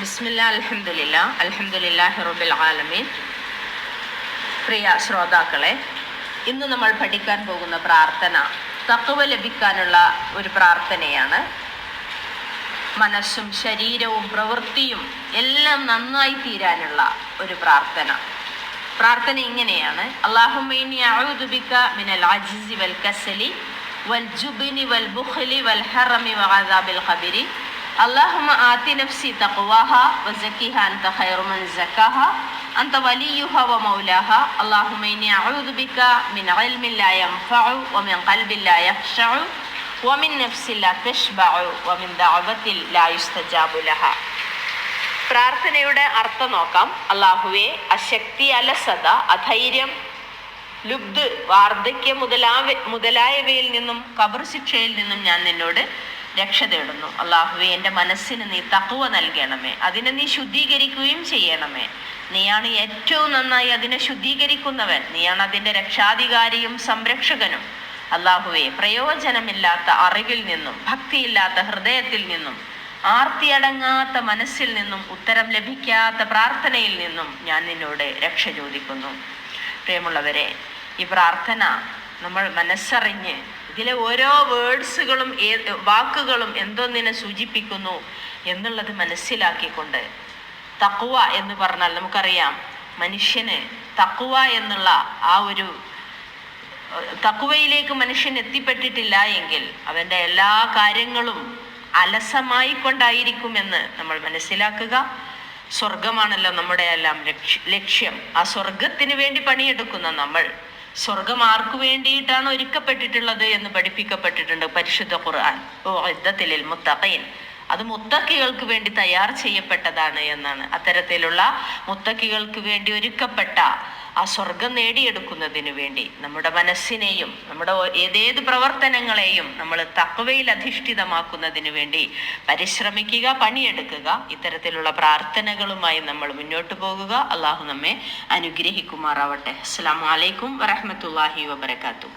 ബിസ്മില്ല അൽഹംദുലില്ല അൽഹംദുലില്ലാഹി റബ്ബിൽ ആലമീൻ. പ്രിയ ശ്രോതാക്കളെ ഇന്ന് നമ്മൾ പഠിക്കാൻ പോകുന്ന പ്രാർത്ഥന തക്കവ ലഭിക്കാനുള്ള ഒരു പ്രാർത്ഥനയാണ്. മനസ്സും ശരീരവും പ്രവൃത്തിയും എല്ലാം നന്നായി തീരാനുള്ള ഒരു പ്രാർത്ഥന. പ്രാർത്ഥന ഇങ്ങനെയാണ്. അള്ളാഹുമ്മൈനി അഊദു ബിക മിനൽ അജ്സി വൽ കസലി വൽ ജുബ്നി വൽ ബുഖ്ലി വൽ ഹറമി വഅദാബിൽ ഖബരി اللهم آت نفسي تقواها وزكيها أنت خير من زكاها أنت وليها ومولاها اللهم إني أعوذ بك من علم لا ينفع ومن قلب لا يخشع ومن نفس لا تشبع ومن دعوة لا يستجاب لها പ്രാർത്ഥനയുടെ അർത്ഥം നോക്കാം അള്ളാഹുവെ അശക്തി അലസത അധൈര്യം ലുബ്ധ് വാർദ്ധക്യം മുതലാവ മുതലായവയിൽ നിന്നും കബർ ശിക്ഷയിൽ നിന്നും ഞാൻ നിന്നോട് രക്ഷ തേടുന്നു. അള്ളാഹുവെ എന്റെ മനസ്സിന് നീ തക്കുവ നൽകണമേ. അതിനെ നീ ശുദ്ധീകരിക്കുകയും ചെയ്യണമേ. നീയാണ് ഏറ്റവും നന്നായി അതിനെ ശുദ്ധീകരിക്കുന്നവൻ. നീയാണ് അതിന്റെ രക്ഷാധികാരിയും സംരക്ഷകനും. അള്ളാഹുവെ പ്രയോജനമില്ലാത്ത അറിവിൽ നിന്നും ഭക്തിയില്ലാത്ത ഹൃദയത്തിൽ നിന്നും ആർത്തിയടങ്ങാത്ത മനസ്സിൽ നിന്നും ഉത്തരം ലഭിക്കാത്ത പ്രാർത്ഥനയിൽ നിന്നും ഞാൻ നിന്നോട് രക്ഷ ചോദിക്കുന്നു. പ്രിയമുള്ളവരെ ഈ പ്രാർത്ഥന നമ്മൾ മനസ്സറിഞ്ഞ് ഇതിലെ ഓരോ വേർഡ്സുകളും വാക്കുകളും എന്തൊന്നിനെ സൂചിപ്പിക്കുന്നു എന്നുള്ളത് മനസ്സിലാക്കിക്കൊണ്ട് തക്കുവ എന്ന് പറഞ്ഞാൽ നമുക്കറിയാം മനുഷ്യന് തക്കുവ എന്നുള്ള ആ ഒരു തക്കുവയിലേക്ക് മനുഷ്യൻ എത്തിപ്പെട്ടിട്ടില്ല എങ്കിൽ അവന്റെ എല്ലാ കാര്യങ്ങളും അലസമായി കൊണ്ടായിരിക്കുമെന്ന് നമ്മൾ മനസ്സിലാക്കുക. സ്വർഗമാണല്ലോ നമ്മുടെ എല്ലാം ലക്ഷ്യം. ആ സ്വർഗത്തിന് വേണ്ടി പണിയെടുക്കുന്ന നമ്മൾ. സ്വർഗം ആർക്കു വേണ്ടിയിട്ടാണ് ഒരുക്കപ്പെട്ടിട്ടുള്ളത് എന്ന് പഠിപ്പിക്കപ്പെട്ടിട്ടുണ്ട് പരിശുദ്ധ ഖുർആൻ. ഓ യുദ്ധത്തിലിൽ മുത്തഖീൻ. അത് മുത്തക്കികൾക്ക് വേണ്ടി തയ്യാർ ചെയ്യപ്പെട്ടതാണ് എന്നാണ്. അത്തരത്തിലുള്ള മുത്തക്കികൾക്ക് വേണ്ടി ഒരുക്കപ്പെട്ട ആ സ്വർഗം നേടിയെടുക്കുന്നതിന് വേണ്ടി നമ്മുടെ മനസ്സിനെയും നമ്മുടെ ഏതേത് പ്രവർത്തനങ്ങളെയും നമ്മൾ തക്കവയിൽ അധിഷ്ഠിതമാക്കുന്നതിന് വേണ്ടി പരിശ്രമിക്കുക പണിയെടുക്കുക ഇത്തരത്തിലുള്ള പ്രാർത്ഥനകളുമായി നമ്മൾ മുന്നോട്ട് പോകുക. അള്ളാഹു നമ്മെ അനുഗ്രഹിക്കുമാറാവട്ടെ. അസ്സാം വലൈക്കും വറഹമത്തല്ലാഹി വബർക്കാത്തു